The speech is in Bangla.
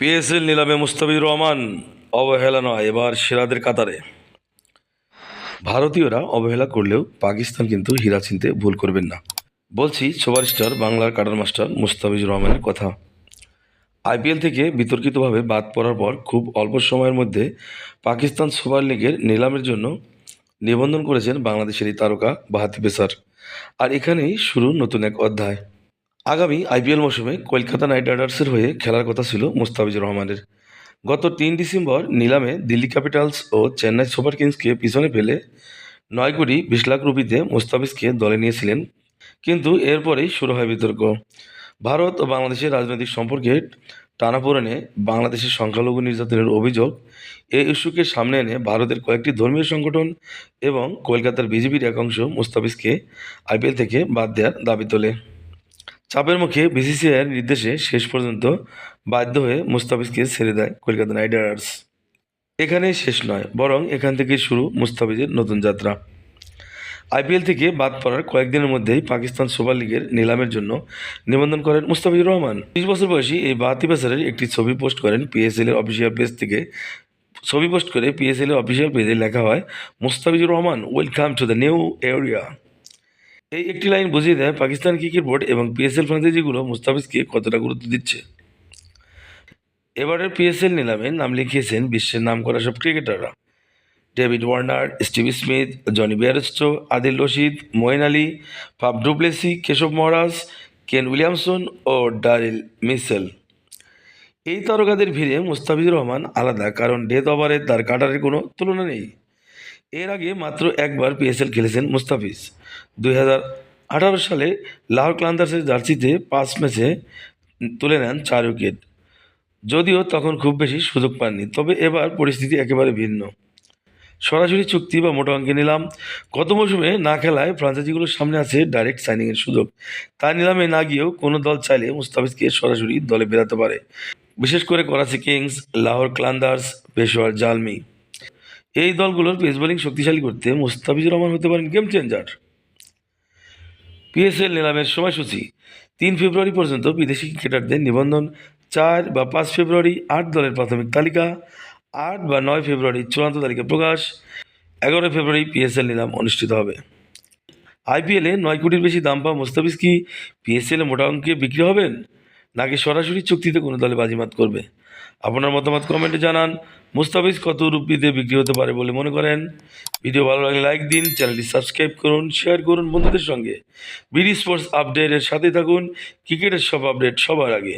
পিএসএল নিলামে মুস্তাফিজুর রহমান, অবহেলা নয়। এবার সেরাদের কাতারে। ভারতীয়রা অবহেলা করলেও পাকিস্তান কিন্তু হীরা চিনতে ভুল করবেন না। বলছি সুপার স্টার বাংলার কাটার মাস্টার মুস্তাফিজুর রহমানের কথা। আইপিএল থেকে বিতর্কিতভাবে বাদ পড়ার পর খুব অল্প সময়ের মধ্যে পাকিস্তান সুপার লিগের নিলামের জন্য নিবন্ধন করেছেন বাংলাদেশের এই তারকা বাহাতি পেসার আর এখানেই শুরু নতুন এক অধ্যায়। আগামী আইপিএল মৌসুমে কলকাতা নাইট রাইডার্সের হয়ে খেলার কথা ছিল মুস্তাফিজুর রহমানের। গত তিন ডিসেম্বর নিলামে দিল্লি ক্যাপিটালস ও চেন্নাই সুপার কিংসকে পিছনে ফেলে নয় কোটি বিশ লাখ রুপিতে মুস্তাফিজকে দলে নিয়েছিলেন। কিন্তু এরপরেই শুরু হয় বিতর্ক। ভারত ও বাংলাদেশের রাজনৈতিক সম্পর্কে টানাপোড়েনে বাংলাদেশের সংখ্যালঘু নির্যাতনের অভিযোগ এই ইস্যুকে সামনে এনে ভারতের কয়েকটি ধর্মীয় সংগঠন এবং কলকাতার বিজেপির একাংশ মুস্তাফিজকে আইপিএল থেকে বাদ দেওয়ার দাবি তোলে। চাপের মুখে বিসিসিআইয়ের নির্দেশে শেষ পর্যন্ত বাধ্য হয়ে মুস্তাফিজকে ছেড়ে দেয় কলকাতা নাইট রাইডার্স। এখানেই শেষ নয়, বরং এখান থেকে শুরু মুস্তাফিজের নতুন যাত্রা। আইপিএল থেকে বাদ পড়ার কয়েকদিনের মধ্যেই পাকিস্তান সুপার লিগের নিলামের জন্য নিবন্ধন করেন মুস্তাফিজুর রহমান। তিরিশ বছর বয়সী এই বাহাতি পেসারের একটি ছবি পোস্ট করেন পিএসএল এর অফিসিয়াল পেজ থেকে। ছবি পোস্ট করে পিএসএল এর অফিসিয়াল পেজে লেখা হয়, Mustafizur Rahman welcome to the new area এই একটি লাইন বুঝিয়ে দেয় পাকিস্তান ক্রিকেট বোর্ড এবং পিএসএল ফ্রাঞ্চাইজিগুলো মুস্তাফিজকে কতটা গুরুত্ব দিচ্ছে। এবারের পিএসএল নিলামে নাম লিখিয়েছেন বিশ্বের নাম করা সব ক্রিকেটাররা। David Warner, Steve Smith, Jonny Bairstow, Adil Rashid, Moeen Ali Faf du Plessis Keshav Maharaj, Kane Williamson ও ডারিল মিসেল। এই তারকাদের ভিড়ে মুস্তাফিজুর রহমান আলাদা, কারণ ডেথ ওভারে তার কাটারের কোনো তুলনা নেই। এর আগে মাত্র একবার পিএসএল খেলেছেন মুস্তাফিজ। দুই আঠারো সালে লাহোর ক্লান্দার্সের জার্সিতে পাঁচ ম্যাচে তুলে নেন চার উইকেট। যদিও তখন খুব বেশি সুযোগ পাননি, তবে এবার পরিস্থিতি একেবারে ভিন্ন। সরাসরি চুক্তি বা মোটা অঙ্কে নিলাম। গত মৌসুমে না খেলায় ফ্রাঞ্চাইজিগুলোর সামনে আছে ডাইরেক্ট সাইনিংয়ের সুযোগ। তার নিলামে না গিয়েও কোনো দল চাইলে মুস্তাফিজকে সরাসরি দলে বেরাতে পারে। বিশেষ করে করাচি কিংস, লাহোর ক্লান্দার্স পেশোয়ার জালমি। এই দলগুলোর পেস বোলিং শক্তিশালী করতে মুস্তাফিজুর রহমান হতে পারেন গেম চেঞ্জার। পিএসএল নিলামের সময়সূচি, তিন ফেব্রুয়ারি পর্যন্ত বিদেশি ক্রিকেটারদের নিবন্ধন, চার বা পাঁচ ফেব্রুয়ারি আট দলের প্রাথমিক তালিকা, আট বা নয় ফেব্রুয়ারি চূড়ান্ত তালিকা প্রকাশ, এগারোই ফেব্রুয়ারি পিএসএল নিলাম অনুষ্ঠিত হবে। আইপিএলে নয় কোটির বেশি দাম পাওয়া মুস্তাফিজ কি পিএসএলে মোটা অঙ্কে বিক্রি হবেন? নাকি সরাসরি চুক্তিতে কোনো দলে বাজিমাত করবে? আপনার মতামত কমেন্টে জানান। মুস্তাফিজ কত রুপিতে বিক্রি হতে পারে বলে মনে করেন? ভিডিও ভালো লাগলে লাইক দিন, চ্যানেলটি সাবস্ক্রাইব করুন, শেয়ার করুন বন্ধুদের সঙ্গে। বিডি স্পোর্টস আপডেটের সাথে থাকুন, ক্রিকেটের সব আপডেট সবার আগে।